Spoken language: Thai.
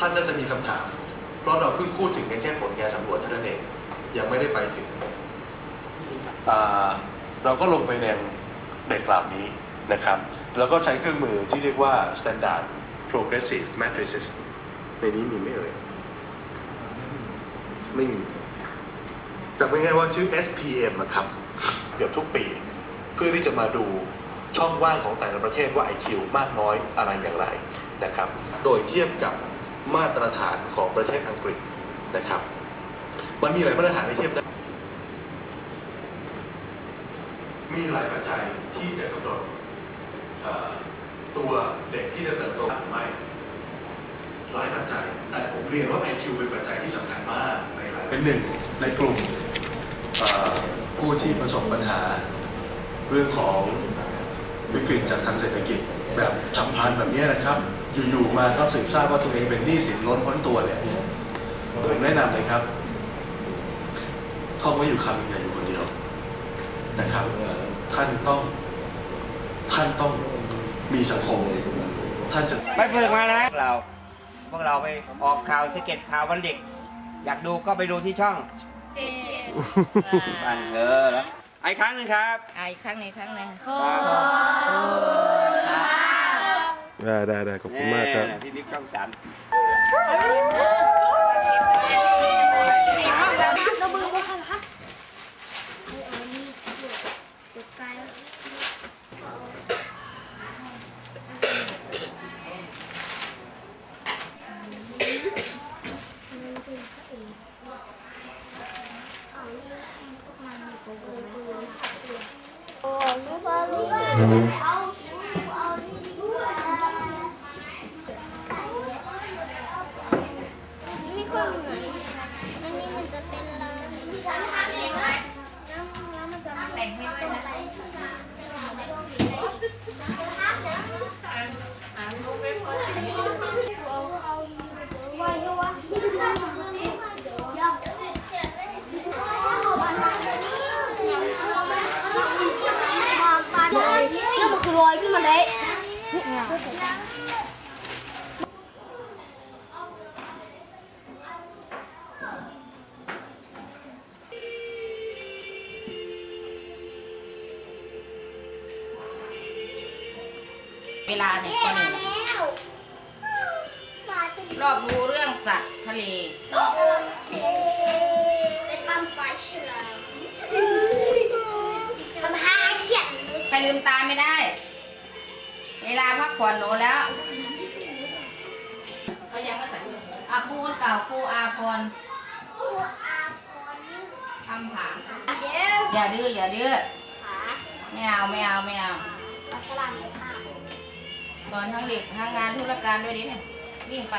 ท่านน่าจะมีคำถาม เพราะเราเพิ่งพูดถึงกันแค่ผลงานสำรวจเท่านั้นเอง ยังไม่ได้ไปถึง เราก็ลงไปในในกราฟนี้นะครับ แล้วก็ใช้เครื่องมือที่เรียกว่า standard progressive matrices ในนี้มีไหม่เอ่ย ไม่มีจำง่ายๆว่าชื่อ SPM อะครับ เกือบทุกปี เพื่อที่จะมาดูช่องว่างของแต่ละประเทศว่า IQ มากน้อยอะไรอย่างไรนะครับ โดยเทียบกับ มาตรฐานของประเทศอังกฤษนะครับ มันมีหลายมาตรฐานให้เทียบได้ มีหลายปัจจัยที่จะกำหนดตัวเด็กที่จะเติบโตหรือไม่หลายปัจจัยแต่ผมเรียนว่า IQ เป็นปัจจัยที่สำคัญมากในหลายเป็นหนึ่งในกลุ่มผู้ที่ประสบปัญหาเรื่องของวิกฤตจากทางเศรษฐกิจแบบฉับพลันแบบนี้นะครับ อยู่ๆมาก็สืบทราบว่าตัวเองเป็นหนี้สินล้นพ้นตัวเนี่ยผมแนะนำเลยครับท่องไว้อยู่คำหนึงอย่าอยู่คนเดียวนะครับ ท่านต้องท่านต้องมีสังคม ท่านจะไปฝึกมานะพวกเราพวกเราไปออกข่าวสเก็ตข่าววันเด็ก อยากดูก็ไปดูที่ช่องบ้านเออแล้วอีกครั้งหนึ่งครับอะอีกครั้งหนึงอีกครั้งหนึง ได้ได้ได้ขอบคุณมากครับเนี่ยพี่บิ๊กกล้องสามไม่ค่อยเหมือนอันนี้มันจะเป็นลายแล้วมันจะแต่งให้ด้วย นะแล้วมันคือรอยขึ้นมาเลย เวลาเนี่ยก็หนึ่งรอบรู้เรื่องสัตว์ทะเลเป็นบ้านไฟฉลามทำห้าเขียนใครลืมตาไม่ได้ เวลาพักผ่อนหนูแล้วเขายังไม่ใส่อาปูคนเก่าปูอาพรตัวอาพรทำผางเดี๋ยวอย่าดื้ออย่าดื้อขาไม่เอาไม่เอาไม่เอาปลาฉลามไปฆ่า สอนทั้งเด็กทั้งงานธุรการด้วยดิเนี่ยวิ่งไป